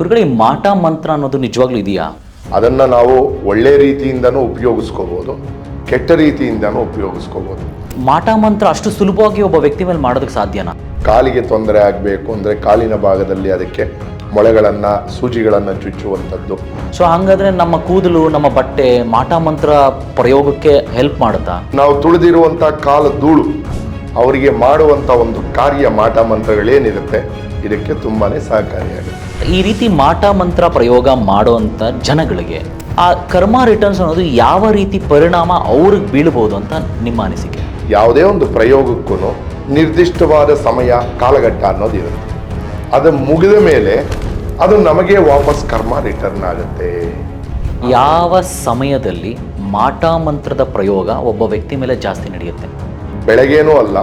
ಗುರುಗಳೇ ಈ ಮಾಟ ಮಂತ್ರ ಅನ್ನೋದು ನಿಜವಾಗ್ಲೂ ಇದೆಯಾ? ಅದನ್ನು ನಾವು ಒಳ್ಳೆ ರೀತಿಯಿಂದನೂ ಉಪಯೋಗಿಸ್ಕೋಬೋದು ಕೆಟ್ಟ ರೀತಿಯಿಂದನೂ ಉಪಯೋಗಿಸ್ಕೋಬೋದು. ಮಾಟ ಮಂತ್ರ ಅಷ್ಟು ಸುಲಭವಾಗಿ ಒಬ್ಬ ವ್ಯಕ್ತಿ ಮೇಲೆ ಮಾಡೋದಕ್ಕೆ ಸಾಧ್ಯನಾ? ಕಾಲಿಗೆ ತೊಂದರೆ ಆಗಬೇಕು ಅಂದರೆ ಕಾಲಿನ ಭಾಗದಲ್ಲಿ ಅದಕ್ಕೆ ಮೊಳೆಗಳನ್ನು ಸೂಜಿಗಳನ್ನು ಚುಚ್ಚುವಂಥದ್ದು. ಸೊ ಹಂಗಾದ್ರೆ ನಮ್ಮ ಕೂದಲು ನಮ್ಮ ಬಟ್ಟೆ ಮಾಟ ಮಂತ್ರ ಪ್ರಯೋಗಕ್ಕೆ ಹೆಲ್ಪ್ ಮಾಡುತ್ತಾ? ನಾವು ತುಳಿದಿರುವಂಥ ಕಾಲ ಧೂಳು ಅವರಿಗೆ ಮಾಡುವಂಥ ಒಂದು ಕಾರ್ಯ ಮಾಟ ಮಂತ್ರಗಳೇನಿರುತ್ತೆ ಇದಕ್ಕೆ ತುಂಬಾ ಸಹಕಾರಿಯಾಗುತ್ತೆ. ಈ ರೀತಿ ಮಾಟ ಮಂತ್ರ ಪ್ರಯೋಗ ಮಾಡುವಂಥ ಜನಗಳಿಗೆ ಆ ಕರ್ಮ ರಿಟರ್ನ್ಸ್ ಅನ್ನೋದು ಯಾವ ರೀತಿ ಪರಿಣಾಮ ಅವ್ರಿಗೆ ಬೀಳ್ಬೋದು ಅಂತ ನಿಮ್ಮ ಅನಿಸಿಕೆ? ಯಾವುದೇ ಒಂದು ಪ್ರಯೋಗಕ್ಕೂ ನಿರ್ದಿಷ್ಟವಾದ ಸಮಯ ಕಾಲಘಟ್ಟ ಅನ್ನೋದು ಇರುತ್ತೆ. ಅದು ಮುಗಿದ ಮೇಲೆ ಅದು ನಮಗೆ ವಾಪಸ್ ಕರ್ಮ ರಿಟರ್ನ್ ಆಗುತ್ತೆ. ಯಾವ ಸಮಯದಲ್ಲಿ ಮಾಟ ಮಂತ್ರದ ಪ್ರಯೋಗ ಒಬ್ಬ ವ್ಯಕ್ತಿ ಮೇಲೆ ಜಾಸ್ತಿ ನಡೆಯುತ್ತೆ? ಬೆಳಗ್ಗೆನೂ ಅಲ್ಲ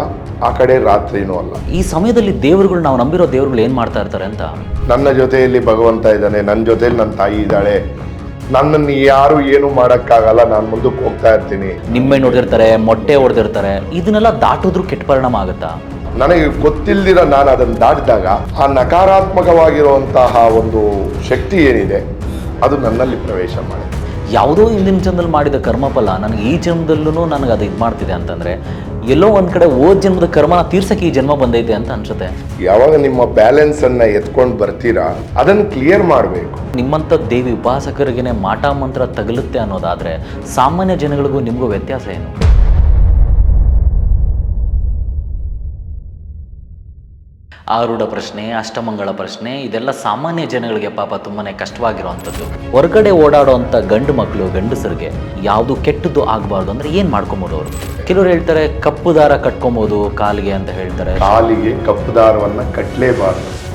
ಆ ಕಡೆ ರಾತ್ರಿನೂ ಅಲ್ಲ. ಈ ಸಮಯದಲ್ಲಿ ದೇವರುಗಳು ನಾವು ನಂಬಿರೋ ದೇವರುಗಳು ಏನು ಮಾಡ್ತಾ ಇರ್ತಾರೆ ಅಂತ? ನನ್ನ ಜೊತೆಯಲ್ಲಿ ಭಗವಂತ ಇದ್ದಾನೆ ನನ್ನ ಜೊತೆಯಲ್ಲಿ ನನ್ನ ತಾಯಿ ಇದ್ದಾಳೆ. ನನ್ನನ್ನು ಯಾರು ಏನು ಮಾಡೋಕ್ಕಾಗಲ್ಲ ನಾನು ಮುಂದಕ್ಕೆ ಹೋಗ್ತಾ ಇರ್ತೀನಿ. ನಿಮ್ಮ ಹೊಡೆದಿರ್ತಾರೆ ಮೊಟ್ಟೆ ಹೊಡೆದಿರ್ತಾರೆ ಇದನ್ನೆಲ್ಲ ದಾಟಿದ್ರು ಕೆಟ್ಟ ಪರಿಣಾಮ ಆಗುತ್ತಾ? ನನಗೆ ಗೊತ್ತಿಲ್ದಿರ ನಾನು ಅದನ್ನು ದಾಟಿದಾಗ ಆ ನಕಾರಾತ್ಮಕವಾಗಿರುವಂತಹ ಒಂದು ಶಕ್ತಿ ಏನಿದೆ ಅದು ನನ್ನಲ್ಲಿ ಪ್ರವೇಶ ಮಾಡಿದೆ. ಯಾವುದೋ ಹಿಂದಿನ ಜನ್ಮದಲ್ಲಿ ಮಾಡಿದ ಕರ್ಮಫಲ ನನಗೆ ಈ ಜನ್ಮದಲ್ಲೂ ನನಗೆ ಅದು ಇದು ಮಾಡ್ತಿದೆ ಅಂತಂದರೆ ಎಲ್ಲೋ ಒಂದು ಕಡೆ ಓದ್ ಜನ್ಮದ ಕರ್ಮನ ತೀರ್ಸಕ್ಕೆ ಈ ಜನ್ಮ ಬಂದೈತೆ ಅಂತ ಅನ್ಸುತ್ತೆ. ಯಾವಾಗ ನಿಮ್ಮ ಬ್ಯಾಲೆನ್ಸ್ ಅನ್ನ ಎತ್ಕೊಂಡು ಬರ್ತೀರಾ ಅದನ್ನು ಕ್ಲಿಯರ್ ಮಾಡಬೇಕು. ನಿಮ್ಮಂಥ ದೇವಿ ಉಪಾಸಕರಿಗೇನೆ ಮಾಟ ಮಂತ್ರ ತಗಲುತ್ತೆ ಅನ್ನೋದಾದ್ರೆ ಸಾಮಾನ್ಯ ಜನಗಳಿಗೂ ನಿಮಗೂ ವ್ಯತ್ಯಾಸ ಏನು? ಆರೂಢ ಪ್ರಶ್ನೆ, ಅಷ್ಟಮಂಗಳ ಪ್ರಶ್ನೆ, ಇದೆಲ್ಲ ಸಾಮಾನ್ಯ ಜನಗಳಿಗೆ ಪಾಪ ತುಂಬಾ ಕಷ್ಟವಾಗಿರುವಂಥದ್ದು. ಹೊರಗಡೆ ಓಡಾಡುವಂಥ ಗಂಡು ಮಕ್ಕಳು ಗಂಡಸರಿಗೆ ಯಾವುದು ಕೆಟ್ಟದ್ದು ಆಗಬಾರ್ದು ಅಂದರೆ ಏನು ಮಾಡ್ಕೊಬೋದು ಅವರು? ಕೆಲವರು ಹೇಳ್ತಾರೆ, ಕಪ್ಪು ದಾರ ಕಟ್ಕೊಬೋದು ಕಾಲಿಗೆ ಅಂತ ಹೇಳ್ತಾರೆ. ಕಾಲಿಗೆ ಕಪ್ಪು ದಾರವನ್ನು ಕಟ್ಟಲೇಬಾರದು